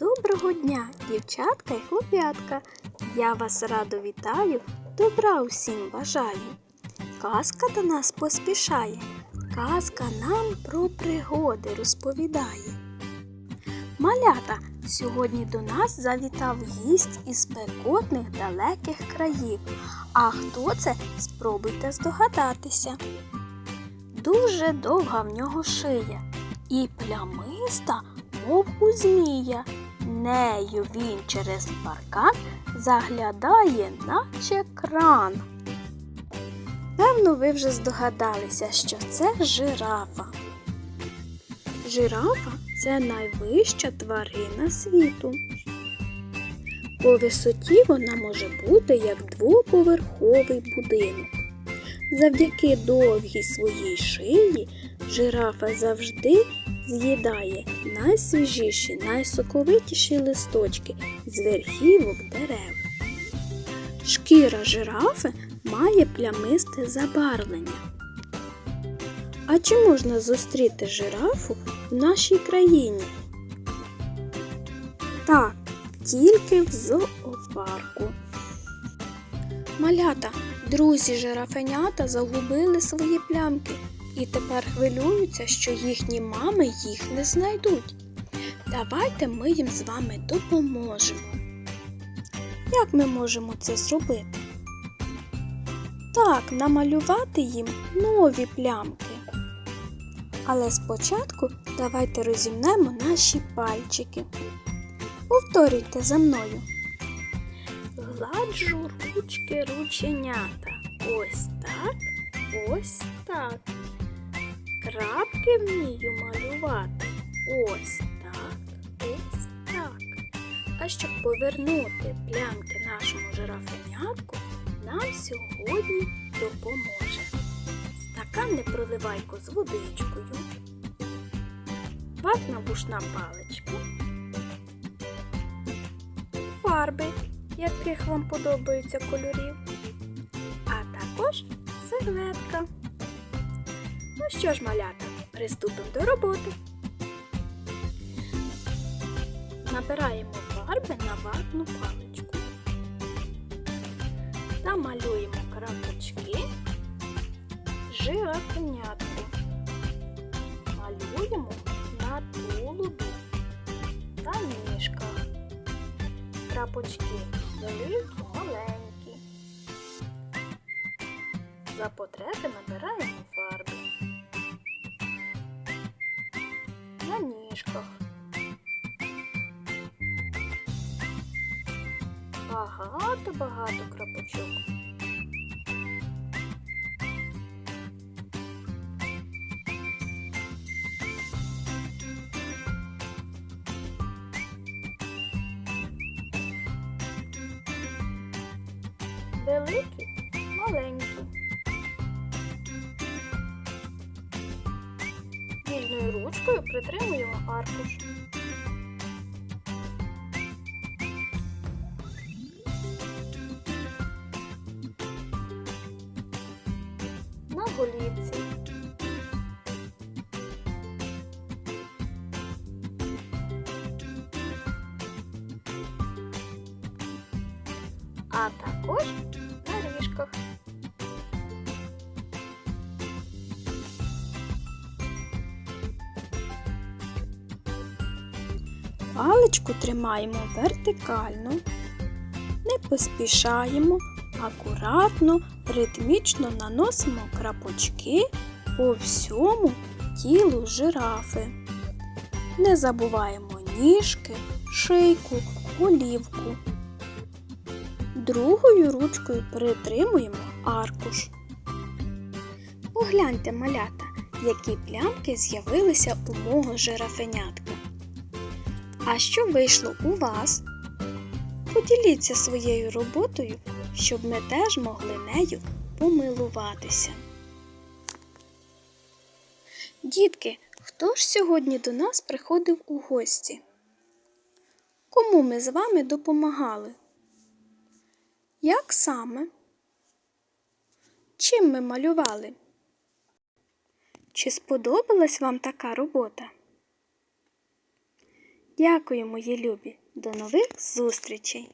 Доброго дня, дівчатка і хлоп'ятка. Я вас радо вітаю, добра усім бажаю. Казка до нас поспішає, казка нам про пригоди розповідає. Малята, сьогодні до нас завітав гість із спекотних далеких країв. А хто це? Спробуйте здогадатися. Дуже довга в нього шия і плямиста, мов у змія. Нею він через паркан заглядає, наче кран. Певно, ви вже здогадалися, що це жирафа. Жирафа це найвища тварина світу. По висоті вона може бути як двоповерховий будинок. Завдяки довгій своїй шиї жирафа завжди з'їдає найсвіжіші, найсоковитіші листочки з верхівок дерев. Шкіра жирафи має плямисте забарвлення. А чи можна зустріти жирафу в нашій країні? Так, тільки в зоопарку. Малята, друзі жирафенята загубили свої плямки і тепер хвилюються, що їхні мами їх не знайдуть. Давайте ми їм з вами допоможемо. Як ми можемо це зробити? Так, намалювати їм нові плямки. Але спочатку давайте розімнемо наші пальчики. Повторюйте за мною. Гладжу ручки рученята. Ось так, ось так. Крапки вмію малювати. Ось так, ось так. А щоб повернути плямки нашому жирафенятку, нам сьогодні допоможе. Стакан непроливайку з водичкою, ватна вушна паличка, фарби, яких вам подобаються кольорів, а також серветка. Ну що ж, малята, приступимо до роботи. Набираємо фарби на ватну паличку та малюємо крапочки жирафенятку. Малюємо на тулубі та ніжках. Крапочки великі, маленькі. За потреби набираємо фарби. На ніжках. Багато-багато крапочок. Великі, маленькі. Ручкою притримуємо аркуш. На голівці. А також на ріжках. Паличку тримаємо вертикально, не поспішаємо, акуратно, ритмічно наносимо крапочки по всьому тілу жирафи. Не забуваємо ніжки, шийку, голівку. Другою ручкою притримуємо аркуш. Погляньте, малята, які плямки з'явилися у мого жирафенятка. А що вийшло у вас? Поділіться своєю роботою, щоб ми теж могли нею помилуватися. Дітки, хто ж сьогодні до нас приходив у гості? Кому ми з вами допомагали? Як саме? Чим ми малювали? Чи сподобалась вам така робота? Дякую, мої любі. До нових зустрічей!